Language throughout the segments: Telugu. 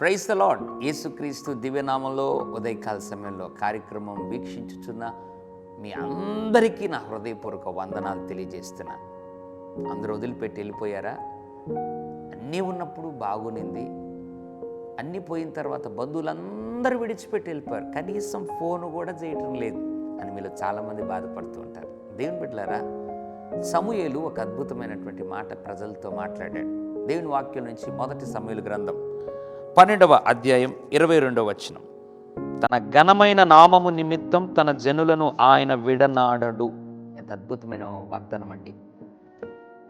ప్రైస్ ద లాడ్ యేసుక్రీస్తు దివ్యనామంలో ఉదయకాల సమయంలో కార్యక్రమం వీక్షించుచున్న మీ అందరికీ నా హృదయపూర్వక వందనాలు తెలియజేస్తున్నా. అందరూ వదిలిపెట్టి వెళ్ళిపోయారా? అన్నీ ఉన్నప్పుడు బాగునింది. అన్నీ పోయిన తర్వాత బంధువులందరూ విడిచిపెట్టి వెళ్ళిపోయారు. కనీసం ఫోన్ కూడా చేయటం లేదు అని మీలో చాలామంది బాధపడుతూ ఉంటారు. దేవుని బిడ్డలారా సమూహలు ఒక అద్భుతమైనటువంటి మాట ప్రజలతో మాట్లాడాడు. దేవుని వాక్యం నుంచి మొదటి సమూహలు గ్రంథం పన్నెండవ అధ్యాయం ఇరవై రెండవ వచనం. తన ఘనమైన నామము నిమిత్తం తన జనులను ఆయన విడనాడడు. ఎంత అద్భుతమైన వాగ్దానం అండి.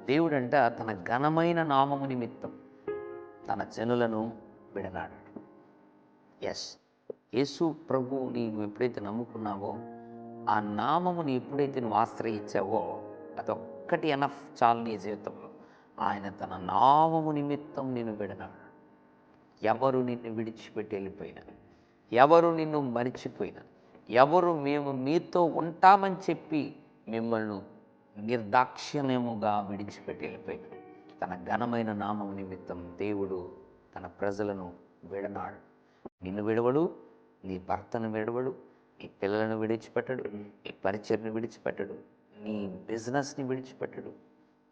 దేవుడంట తన ఘనమైన నామము నిమిత్తం తన జనులను విడనాడాడు ఎస్ యేసు ప్రభు నీవు ఎప్పుడైతే నమ్ముకున్నావో ఆ నామముని ఎప్పుడైతే నువ్వు ఆశ్రయించావో అదొక్కటి ఎనఫ్ చాలు నీ జీవితంలో. ఆయన తన నామము నిమిత్తం నేను విడనాడు. ఎవరు నిన్ను విడిచిపెట్టి వెళ్ళిపోయినా ఎవరు నిన్ను మరిచిపోయినా ఎవరు మేము మీతో ఉంటామని చెప్పి మిమ్మల్ని నిర్దాక్షిణ్యముగా విడిచిపెట్టి వెళ్ళిపోయినా తన ఘనమైన నామం నిమిత్తం దేవుడు తన ప్రజలను విడనాడు. నిన్ను విడవడు నీ భర్తను విడవడు నీ పిల్లలను విడిచిపెట్టడు నీ పరిచయను విడిచిపెట్టడు నీ బిజినెస్ని విడిచిపెట్టడు.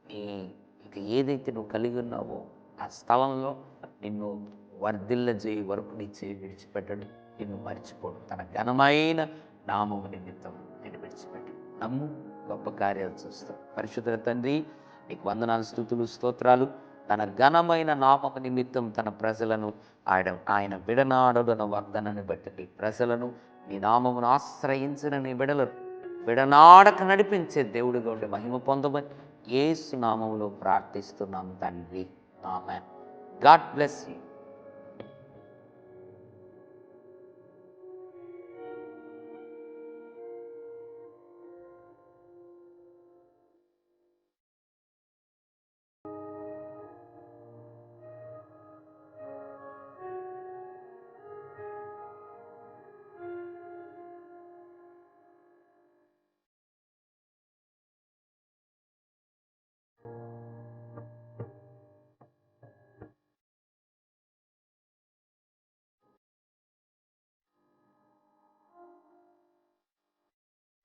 నీ ఇంక ఏదైతే నువ్వు కలిగి ఉన్నావో ఆ స్థలంలో నిన్ను వర్ధిల్ల చేయి వరకు నీ చేయి విడిచిపెట్టడు నిన్ను మర్చిపోడు. తన ఘనమైన నామము నిమిత్తం నేను విడిచిపెట్టు. నమ్ము గొప్ప కార్యాలు చూస్తావు. పరిశుద్ధ తండ్రి నీకు వందనాలు స్థుతులు స్తోత్రాలు. తన ఘనమైన నామము నిమిత్తం తన ప్రజలను ఆయన ఆయన విడనాడన వర్ధనని బట్టి ప్రజలను నీ నామమును ఆశ్రయించిన నీ విడలను విడనాడక నడిపించే దేవుడిగా ఉండే మహిమ పొందమని ఏసు నామంలో ప్రార్థిస్తున్నాం తండ్రి. ఆమె గాడ్ బ్లెస్ యూ.